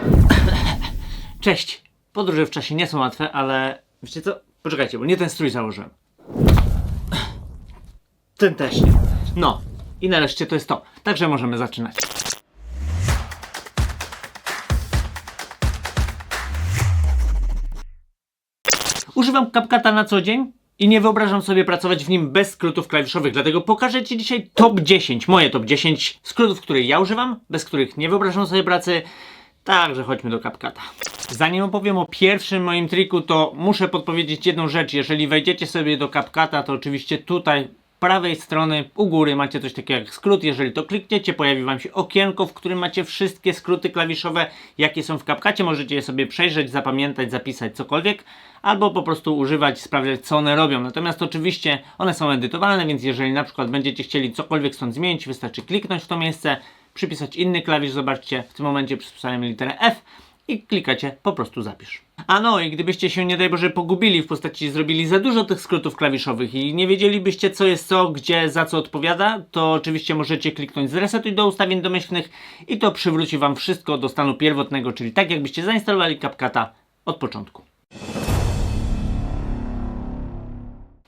Cześć! Podróże w czasie nie są łatwe, ale wiecie co? Poczekajcie, bo nie ten strój założyłem. Ten też nie. No, i nareszcie to jest to. Także możemy zaczynać. Używam CapCut'a na co dzień i nie wyobrażam sobie pracować w nim bez skrótów klawiszowych, dlatego pokażę Ci dzisiaj top 10, moje top 10 skrótów, które ja używam, bez których nie wyobrażam sobie pracy. Także chodźmy do CapCut'a. Zanim opowiem o pierwszym moim triku, to muszę podpowiedzieć jedną rzecz. Jeżeli wejdziecie sobie do CapCut'a, to oczywiście tutaj prawej strony u góry macie coś takiego jak skrót. Jeżeli to klikniecie, pojawi Wam się okienko, w którym macie wszystkie skróty klawiszowe, jakie są w CapCucie. Możecie je sobie przejrzeć, zapamiętać, zapisać cokolwiek, albo po prostu używać, sprawdzać co one robią. Natomiast oczywiście one są edytowalne, więc jeżeli na przykład będziecie chcieli cokolwiek stąd zmienić, wystarczy kliknąć w to miejsce, przypisać inny klawisz. Zobaczcie, w tym momencie przypisałem literę F i klikacie po prostu zapisz. A no i gdybyście się nie daj Boże pogubili w postaci zrobili za dużo tych skrótów klawiszowych i nie wiedzielibyście co jest co, gdzie, za co odpowiada, to oczywiście możecie kliknąć zresetuj do ustawień domyślnych i to przywróci wam wszystko do stanu pierwotnego, czyli tak jakbyście zainstalowali CapCut'a od początku.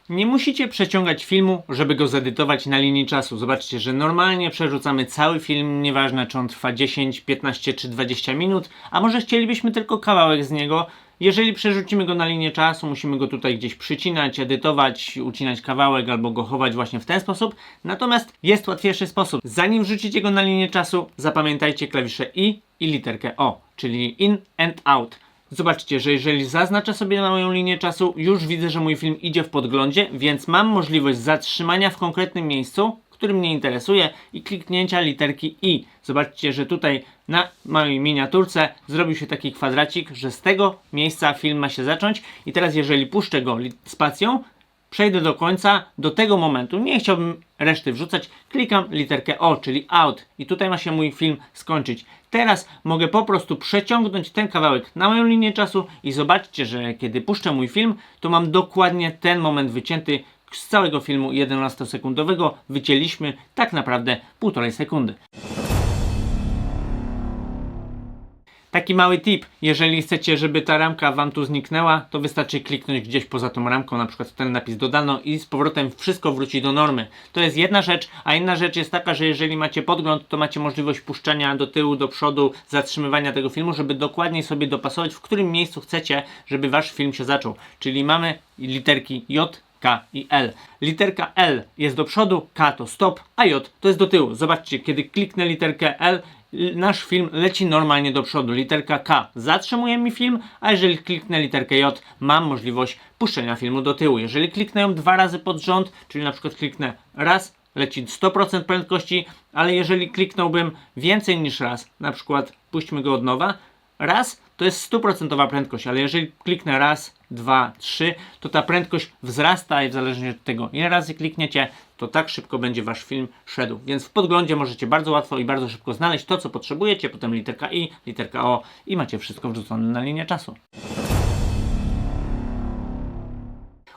Nie musicie przeciągać filmu, żeby go zedytować na linii czasu. Zobaczcie, że normalnie przerzucamy cały film, nieważne czy on trwa 10, 15 czy 20 minut, a może chcielibyśmy tylko kawałek z niego. Jeżeli przerzucimy go na linię czasu, musimy go tutaj gdzieś przycinać, edytować, ucinać kawałek albo go chować właśnie w ten sposób. Natomiast jest łatwiejszy sposób. Zanim wrzucicie go na linię czasu, zapamiętajcie klawisze I i literkę O, czyli in and out. Zobaczcie, że jeżeli zaznaczę sobie na moją linię czasu, już widzę, że mój film idzie w podglądzie, więc mam możliwość zatrzymania w konkretnym miejscu, który mnie interesuje i kliknięcia literki I. Zobaczcie, że tutaj na mojej miniaturce zrobił się taki kwadracik, że z tego miejsca film ma się zacząć i teraz jeżeli puszczę go spacją, przejdę do końca, do tego momentu, nie chciałbym reszty wrzucać, klikam literkę O, czyli out i tutaj ma się mój film skończyć. Teraz mogę po prostu przeciągnąć ten kawałek na moją linię czasu i zobaczcie, że kiedy puszczę mój film, to mam dokładnie ten moment wycięty z całego filmu 11-sekundowego. Wycięliśmy tak naprawdę półtorej sekundy. Taki mały tip, jeżeli chcecie, żeby ta ramka Wam tu zniknęła, to wystarczy kliknąć gdzieś poza tą ramką, na przykład ten napis dodano i z powrotem wszystko wróci do normy. To jest jedna rzecz, a inna rzecz jest taka, że jeżeli macie podgląd, to macie możliwość puszczania do tyłu, do przodu, zatrzymywania tego filmu, żeby dokładnie sobie dopasować, w którym miejscu chcecie, żeby Wasz film się zaczął. Czyli mamy literki J, K i L. Literka L jest do przodu, K to stop, a J to jest do tyłu. Zobaczcie, kiedy kliknę literkę l- nasz film leci normalnie do przodu. Literka K zatrzymuje mi film, a jeżeli kliknę literkę J, mam możliwość puszczenia filmu do tyłu. Jeżeli kliknę ją dwa razy pod rząd, czyli na przykład kliknę raz, leci 100% prędkości, ale jeżeli kliknąłbym więcej niż raz, na przykład puśćmy go od nowa, raz to jest stuprocentowa prędkość, ale jeżeli kliknę raz, dwa, trzy, to ta prędkość wzrasta i w zależności od tego, ile razy klikniecie, to tak szybko będzie wasz film szedł. Więc w podglądzie możecie bardzo łatwo i bardzo szybko znaleźć to, co potrzebujecie, potem literka I, literka O i macie wszystko wrzucone na linię czasu.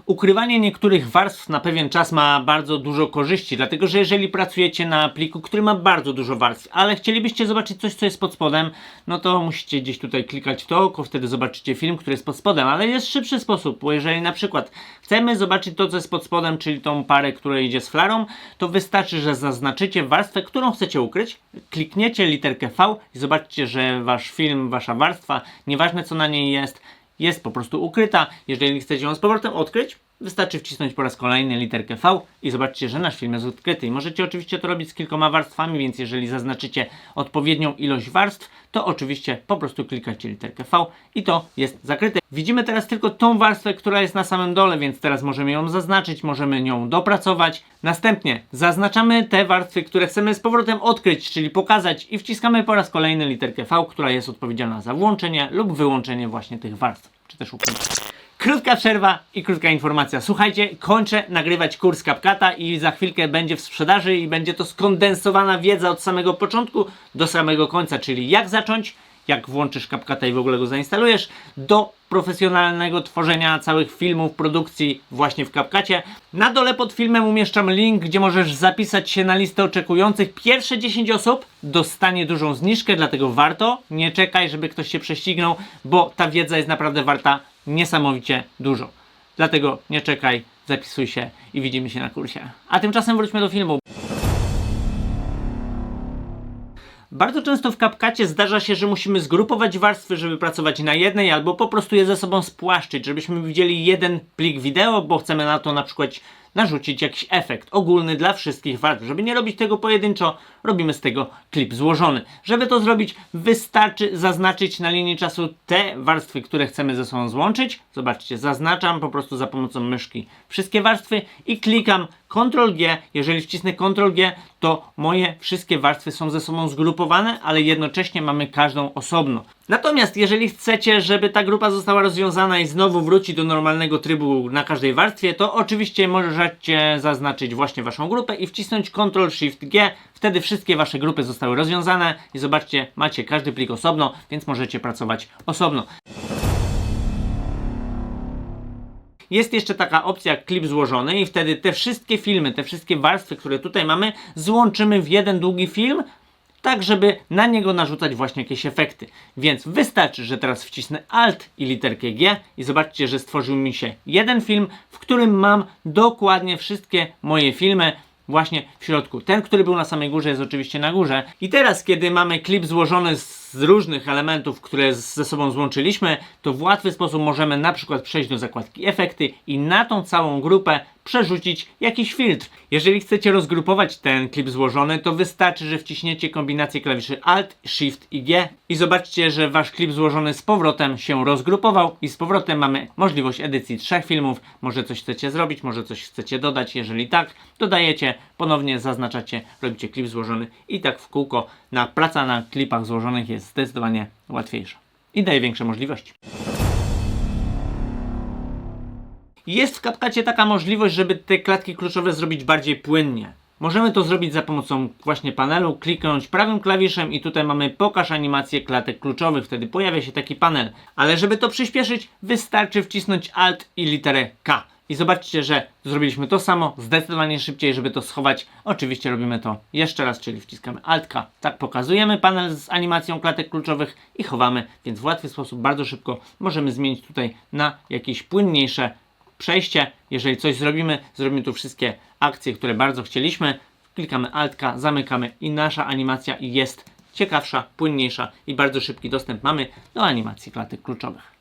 Ukrywanie niektórych warstw na pewien czas ma bardzo dużo korzyści, dlatego że jeżeli pracujecie na pliku, który ma bardzo dużo warstw, ale chcielibyście zobaczyć coś, co jest pod spodem, no to musicie gdzieś tutaj klikać w to oko, wtedy zobaczycie film, który jest pod spodem, ale jest szybszy sposób, bo jeżeli na przykład chcemy zobaczyć to, co jest pod spodem, czyli tą parę, która idzie z flarą, to wystarczy, że zaznaczycie warstwę, którą chcecie ukryć, klikniecie literkę V i zobaczcie, że wasz film, wasza warstwa, nieważne co na niej jest, jest po prostu ukryta. Jeżeli chcecie ją z powrotem odkryć, wystarczy wcisnąć po raz kolejny literkę V i zobaczcie, że nasz film jest odkryty. I możecie oczywiście to robić z kilkoma warstwami, więc jeżeli zaznaczycie odpowiednią ilość warstw, to oczywiście po prostu klikacie literkę V i to jest zakryte. Widzimy teraz tylko tą warstwę, która jest na samym dole, więc teraz możemy ją zaznaczyć, możemy nią dopracować. Następnie zaznaczamy te warstwy, które chcemy z powrotem odkryć, czyli pokazać i wciskamy po raz kolejny literkę V, która jest odpowiedzialna za włączenie lub wyłączenie właśnie tych warstw, czy też ukrycie. Krótka przerwa i krótka informacja. Słuchajcie, kończę nagrywać kurs CapCut'a i za chwilkę będzie w sprzedaży i będzie to skondensowana wiedza od samego początku do samego końca, czyli jak zacząć, jak włączysz CapCut'a i w ogóle go zainstalujesz, do profesjonalnego tworzenia całych filmów, produkcji właśnie w CapCucie. Na dole pod filmem umieszczam link, gdzie możesz zapisać się na listę oczekujących. Pierwsze 10 osób dostanie dużą zniżkę, dlatego warto. Nie czekaj, żeby ktoś się prześcignął, bo ta wiedza jest naprawdę warta niesamowicie dużo. Dlatego nie czekaj, zapisuj się i widzimy się na kursie. A tymczasem wróćmy do filmu. Bardzo często w CapCucie zdarza się, że musimy zgrupować warstwy, żeby pracować na jednej, albo po prostu je ze sobą spłaszczyć, żebyśmy widzieli jeden plik wideo, bo chcemy na to na przykład narzucić jakiś efekt ogólny dla wszystkich warstw. Żeby nie robić tego pojedynczo, robimy z tego klip złożony. Żeby to zrobić, wystarczy zaznaczyć na linii czasu te warstwy, które chcemy ze sobą złączyć. Zobaczcie, zaznaczam po prostu za pomocą myszki wszystkie warstwy i klikam Ctrl G. Jeżeli wcisnę Ctrl G, to moje wszystkie warstwy są ze sobą zgrupowane, ale jednocześnie mamy każdą osobno. Natomiast jeżeli chcecie, żeby ta grupa została rozwiązana i znowu wróci do normalnego trybu na każdej warstwie, to oczywiście możecie zaznaczyć właśnie waszą grupę i wcisnąć Ctrl Shift G. Wtedy wszystkie wasze grupy zostały rozwiązane i zobaczcie, macie każdy plik osobno, więc możecie pracować osobno. Jest jeszcze taka opcja klip złożony i wtedy te wszystkie filmy, te wszystkie warstwy, które tutaj mamy, złączymy w jeden długi film, tak żeby na niego narzucać właśnie jakieś efekty. Więc wystarczy, że teraz wcisnę Alt i literkę G i zobaczcie, że stworzył mi się jeden film, w którym mam dokładnie wszystkie moje filmy właśnie w środku. Ten, który był na samej górze jest oczywiście na górze. I teraz, kiedy mamy klip złożony z różnych elementów, które ze sobą złączyliśmy, to w łatwy sposób możemy na przykład przejść do zakładki efekty i na tą całą grupę przerzucić jakiś filtr. Jeżeli chcecie rozgrupować ten klip złożony, to wystarczy, że wciśniecie kombinację klawiszy Alt, Shift i G i zobaczcie, że wasz klip złożony z powrotem się rozgrupował i z powrotem mamy możliwość edycji trzech filmów. Może coś chcecie zrobić, może coś chcecie dodać. Jeżeli tak, dodajecie, ponownie zaznaczacie, robicie klip złożony i tak w kółko. Na praca na klipach złożonych jest zdecydowanie łatwiejsza i daje większe możliwości. Jest w CapCutie taka możliwość, żeby te klatki kluczowe zrobić bardziej płynnie. Możemy to zrobić za pomocą właśnie panelu, kliknąć prawym klawiszem i tutaj mamy pokaż animację klatek kluczowych, wtedy pojawia się taki panel. Ale żeby to przyspieszyć, wystarczy wcisnąć Alt i literę K. I zobaczcie, że zrobiliśmy to samo, zdecydowanie szybciej, żeby to schować. Oczywiście robimy to jeszcze raz, czyli wciskamy Alt K. Tak pokazujemy panel z animacją klatek kluczowych i chowamy, więc w łatwy sposób, bardzo szybko możemy zmienić tutaj na jakieś płynniejsze przejście. Jeżeli coś zrobimy, zrobimy tu wszystkie akcje, które bardzo chcieliśmy. Klikamy Alt K, zamykamy i nasza animacja jest ciekawsza, płynniejsza i bardzo szybki dostęp mamy do animacji klatek kluczowych.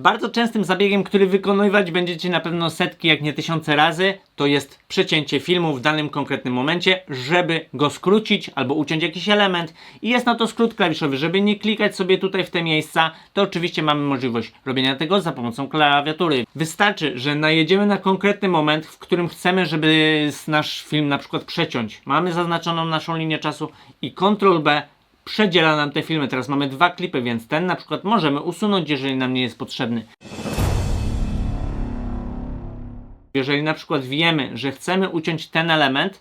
Bardzo częstym zabiegiem, który wykonywać będziecie na pewno setki, jak nie tysiące razy, to jest przecięcie filmu w danym konkretnym momencie, żeby go skrócić albo uciąć jakiś element. I jest na to skrót klawiszowy, żeby nie klikać sobie tutaj w te miejsca, to oczywiście mamy możliwość robienia tego za pomocą klawiatury. Wystarczy, że najedziemy na konkretny moment, w którym chcemy, żeby nasz film na przykład przeciąć. Mamy zaznaczoną naszą linię czasu i Ctrl B przedziela nam te filmy. Teraz mamy dwa klipy, więc ten na przykład możemy usunąć, jeżeli nam nie jest potrzebny. Jeżeli na przykład wiemy, że chcemy uciąć ten element,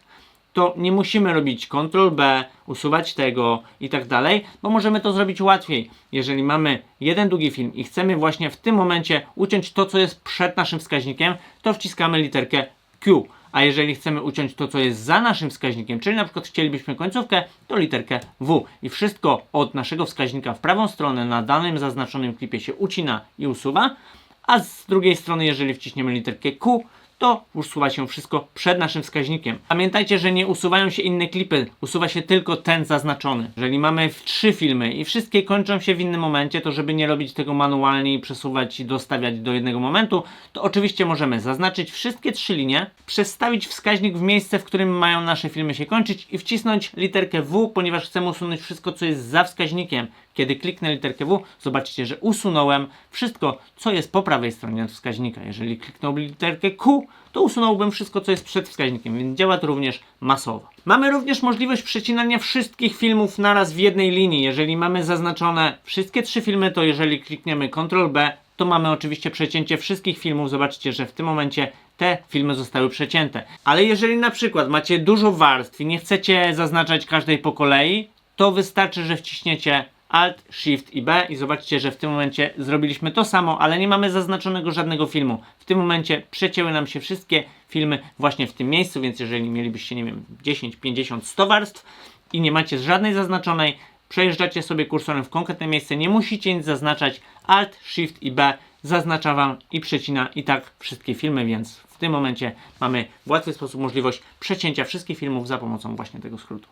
to nie musimy robić Ctrl B, usuwać tego i tak dalej, bo możemy to zrobić łatwiej. Jeżeli mamy jeden długi film i chcemy właśnie w tym momencie uciąć to, co jest przed naszym wskaźnikiem, to wciskamy literkę Q. A jeżeli chcemy uciąć to, co jest za naszym wskaźnikiem, czyli na przykład chcielibyśmy końcówkę, to literkę W. I wszystko od naszego wskaźnika w prawą stronę na danym zaznaczonym klipie się ucina i usuwa, a z drugiej strony, jeżeli wciśniemy literkę Q, to usuwa się wszystko przed naszym wskaźnikiem. Pamiętajcie, że nie usuwają się inne klipy, usuwa się tylko ten zaznaczony. Jeżeli mamy trzy filmy i wszystkie kończą się w innym momencie, to żeby nie robić tego manualnie i przesuwać i dostawiać do jednego momentu, to oczywiście możemy zaznaczyć wszystkie trzy linie, przestawić wskaźnik w miejsce, w którym mają nasze filmy się kończyć i wcisnąć literkę W, ponieważ chcemy usunąć wszystko, co jest za wskaźnikiem. Kiedy kliknę literkę W, zobaczycie, że usunąłem wszystko, co jest po prawej stronie wskaźnika. Jeżeli kliknąłbym literkę Q, to usunąłbym wszystko, co jest przed wskaźnikiem, więc działa to również masowo. Mamy również możliwość przecinania wszystkich filmów naraz w jednej linii. Jeżeli mamy zaznaczone wszystkie trzy filmy, to jeżeli klikniemy Ctrl B, to mamy oczywiście przecięcie wszystkich filmów. Zobaczcie, że w tym momencie te filmy zostały przecięte. Ale jeżeli na przykład macie dużo warstw i nie chcecie zaznaczać każdej po kolei, to wystarczy, że wciśniecie Alt, Shift i B i zobaczcie, że w tym momencie zrobiliśmy to samo, ale nie mamy zaznaczonego żadnego filmu. W tym momencie przecięły nam się wszystkie filmy właśnie w tym miejscu, więc jeżeli mielibyście, nie wiem, 10, 50, 100 warstw i nie macie żadnej zaznaczonej, przejeżdżacie sobie kursorem w konkretne miejsce, nie musicie nic zaznaczać, Alt, Shift i B zaznacza Wam i przecina i tak wszystkie filmy, więc w tym momencie mamy w łatwy sposób możliwość przecięcia wszystkich filmów za pomocą właśnie tego skrótu.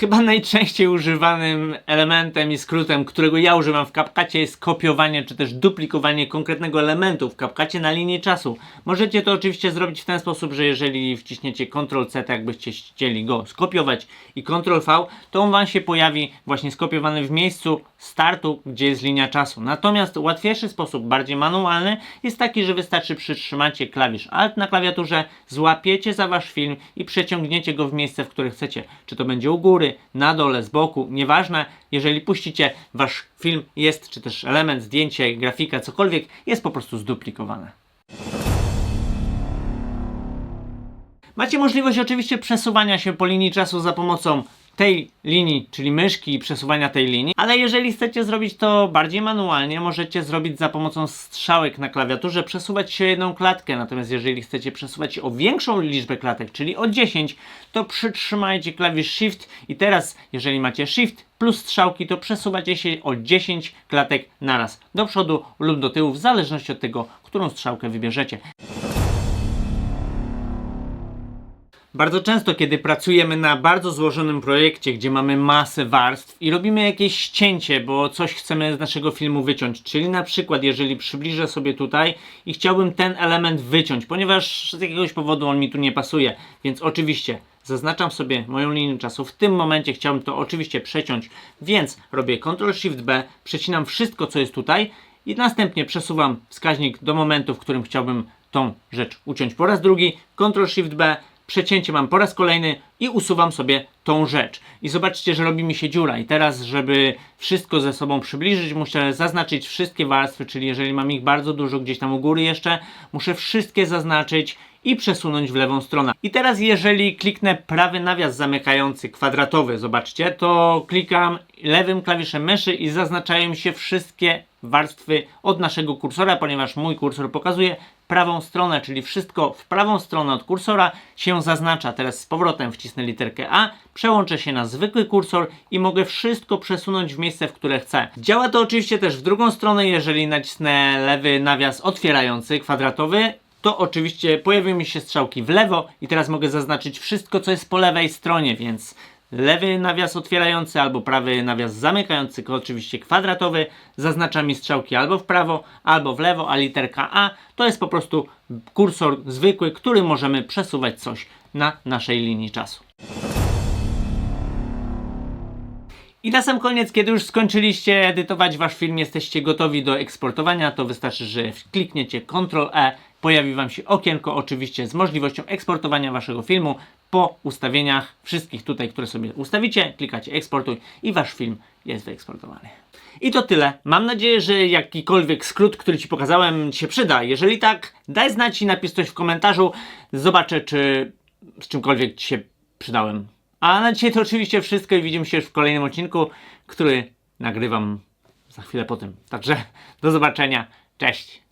Chyba najczęściej używanym elementem i skrótem, którego ja używam w CapCutie jest kopiowanie czy też duplikowanie konkretnego elementu w CapCutie na linii czasu. Możecie to oczywiście zrobić w ten sposób, że jeżeli wciśniecie Ctrl-C, tak jakbyście chcieli go skopiować i Ctrl-V, to on Wam się pojawi właśnie skopiowany w miejscu startu, gdzie jest linia czasu. Natomiast łatwiejszy sposób, bardziej manualny, jest taki, że wystarczy przytrzymacie klawisz Alt na klawiaturze, złapiecie za Wasz film i przeciągniecie go w miejsce, w które chcecie. Czy to będzie u góry, na dole, z boku, nieważne. Jeżeli puścicie, Wasz film jest, czy też element, zdjęcie, grafika, cokolwiek, jest po prostu zduplikowane. Macie możliwość oczywiście przesuwania się po linii czasu za pomocą tej linii, czyli myszki i przesuwania tej linii, ale jeżeli chcecie zrobić to bardziej manualnie, możecie zrobić za pomocą strzałek na klawiaturze, przesuwać się jedną klatkę, natomiast jeżeli chcecie przesuwać się o większą liczbę klatek, czyli o 10, to przytrzymajcie klawisz Shift i teraz, jeżeli macie Shift plus strzałki, to przesuwacie się o 10 klatek naraz, do przodu lub do tyłu, w zależności od tego, którą strzałkę wybierzecie. Bardzo często, kiedy pracujemy na bardzo złożonym projekcie, gdzie mamy masę warstw i robimy jakieś ścięcie, bo coś chcemy z naszego filmu wyciąć, czyli na przykład, jeżeli przybliżę sobie tutaj i chciałbym ten element wyciąć, ponieważ z jakiegoś powodu on mi tu nie pasuje, więc oczywiście zaznaczam sobie moją linię czasu. W tym momencie chciałbym to oczywiście przeciąć, więc robię Ctrl-Shift-B, przecinam wszystko, co jest tutaj i następnie przesuwam wskaźnik do momentu, w którym chciałbym tą rzecz uciąć po raz drugi. Ctrl-Shift-B, przecięcie mam po raz kolejny i usuwam sobie tą rzecz. I zobaczcie, że robi mi się dziura. I teraz, żeby wszystko ze sobą przybliżyć, muszę zaznaczyć wszystkie warstwy, czyli jeżeli mam ich bardzo dużo gdzieś tam u góry jeszcze, muszę wszystkie zaznaczyć i przesunąć w lewą stronę. I teraz jeżeli kliknę prawy nawias zamykający kwadratowy, zobaczcie, to klikam lewym klawiszem myszy i zaznaczają się wszystkie warstwy od naszego kursora, ponieważ mój kursor pokazuje prawą stronę, czyli wszystko w prawą stronę od kursora się zaznacza. Teraz z powrotem wcisnę literkę A, przełączę się na zwykły kursor i mogę wszystko przesunąć w miejsce, w które chcę. Działa to oczywiście też w drugą stronę, jeżeli nacisnę lewy nawias otwierający, kwadratowy, to oczywiście pojawią mi się strzałki w lewo i teraz mogę zaznaczyć wszystko, co jest po lewej stronie, więc lewy nawias otwierający albo prawy nawias zamykający, oczywiście kwadratowy, zaznacza mi strzałki albo w prawo, albo w lewo, a literka A to jest po prostu kursor zwykły, który możemy przesuwać coś na naszej linii czasu. I na sam koniec, kiedy już skończyliście edytować wasz film, jesteście gotowi do eksportowania, to wystarczy, że klikniecie Ctrl-E, pojawi wam się okienko oczywiście z możliwością eksportowania waszego filmu po ustawieniach wszystkich tutaj, które sobie ustawicie, klikacie eksportuj i wasz film jest wyeksportowany. I to tyle. Mam nadzieję, że jakikolwiek skrót, który Ci pokazałem, się przyda. Jeżeli tak, daj znać i napisz coś w komentarzu. Zobaczę, czy z czymkolwiek Ci się przydałem. A na dzisiaj to oczywiście wszystko i widzimy się już w kolejnym odcinku, który nagrywam za chwilę po tym. Także do zobaczenia. Cześć.